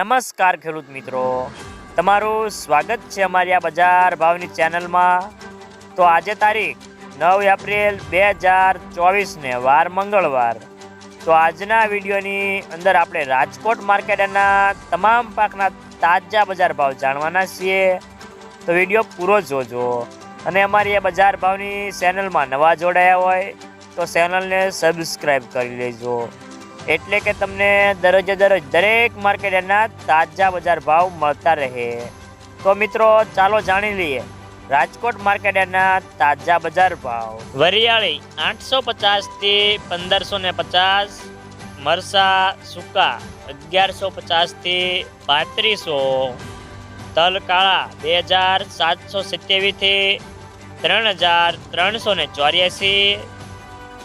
નમસ્કાર ખેડૂત મિત્રો. તમારું સ્વાગત છે અમારી આ બજાર ભાવની ચેનલમાં. તો આજે તારીખ નવ એપ્રિલ બે હજાર ચોવીસને વાર મંગળવાર. તો આજના વિડીયોની અંદર આપણે રાજકોટ માર્કેટના તમામ પાકના તાજા બજાર ભાવ જાણવાના છીએ. તો વીડિયો પૂરો જોજો. અને અમારી આ બજાર ભાવની ચેનલમાં નવા જોડાયા હોય તો ચેનલને સબસ્ક્રાઈબ કરી લેજો. એટલે કે તમને દરરોજે દરરોજ દરેક માર્કેટના તાજા બજાર ભાવ મળતા રહે. તો મિત્રો, ચાલો જાણી લઈએ. રાજકોટ માર્કેટના તાજા બજાર ભાવ. વરિયાળી આઠસો પચાસથી પંદરસો ને પચાસ, મરસા સૂકા અગિયારસો પચાસથી પાંત્રીસો તલ કાળા બે હજાર સાતસો સિત્તેવીસથી ત્રણ હજાર ત્રણસો ને ચોર્યાસી,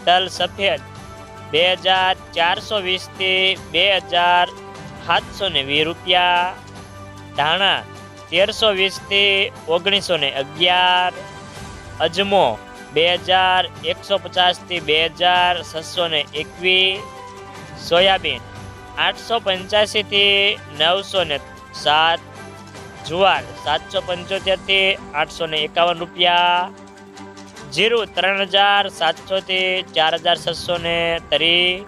તલ સફેદ બે હજાર ચારસો વીસથી બે હજાર સાતસો ને વીસ રૂપિયા. ધાણા તેરસો વીસથી ઓગણીસો ને અગિયાર. અજમો બે હજાર એકસો પચાસથી બે હજાર છસો ને એકવીસ. સોયાબીન આઠસો પંચ્યાસીથી નવસો ને સાત. જુવાર સાતસો પંચોતેરથી આઠસો ને એકાવન રૂપિયા. જીરું ત્રણ હજાર સાતસોથી ચાર હજાર છસો ને ત્રીસ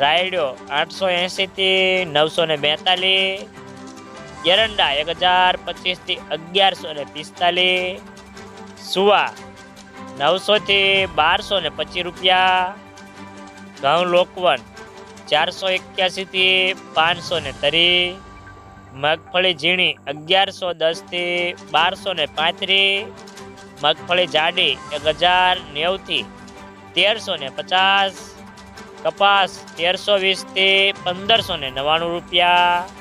રાયડો આઠસો એંશીથી નવસો ને બેતાલીસ, એરંડા એક હજાર પચીસથી અગિયારસો ને પિસ્તાલીસ, સુવા નવસોથી બારસો ને પચીસ રૂપિયા, ઘઉં લોકવન ચારસો એક્યાસીથી પાંચસો ને તરી, મગફળી ઝીણી અગિયારસો દસથી બારસો ને પાંત્રીસ મગફળી જાડી એક હજાર નેવથી તેરસો ને પચાસ, કપાસ તેરસો વીસથી પંદરસો ને નવ્વાણું રૂપિયા.